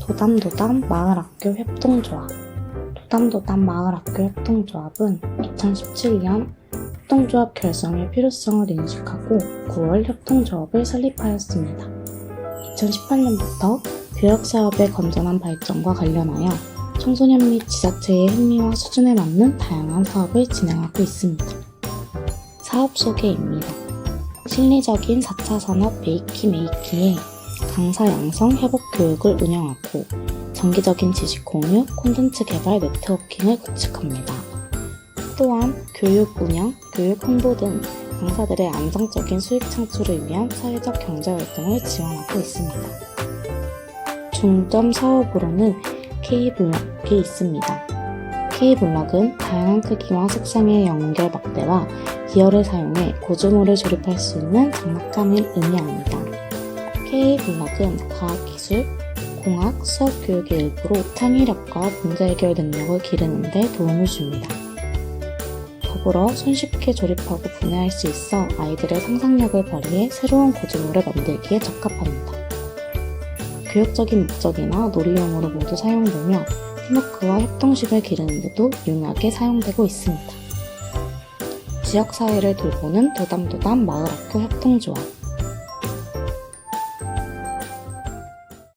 도담도담 마을학교 협동조합 도담도담 마을학교 협동조합은 2017년 협동조합 결성의 필요성을 인식하고 9월 협동조합을 설립하였습니다. 2018년부터 교역사업의 건전한 발전과 관련하여 청소년 및 지자체의 흥미와 수준에 맞는 다양한 사업을 진행하고 있습니다. 사업 소개입니다. 실리적인 4차 산업 메이키 메이키에 강사 양성 협업 교육을 운영하고 정기적인 지식 공유, 콘텐츠 개발 네트워킹을 구축합니다. 또한 교육 운영, 교육 홍보 등 강사들의 안정적인 수익 창출을 위한 사회적 경제 활동을 지원하고 있습니다. 중점 사업으로는 K블럭이 있습니다. K블럭은 다양한 크기와 색상의 연결 막대와 기어를 사용해 고주모를 조립할 수 있는 장난감을 의미합니다. K블럭은 과학 기술, 공학, 수학 교육의 일부로 창의력과 문제 해결 능력을 기르는 데 도움을 줍니다. 더불어 손쉽게 조립하고 분해할 수 있어 아이들의 상상력을 발휘해 새로운 고주모를 만들기에 적합합니다. 교육적인 목적이나 놀이용으로 모두 사용되며 팀워크와 협동심을 기르는 데도 유용하게 사용되고 있습니다. 지역사회를 돌보는 도담도담 마을학교 협동조합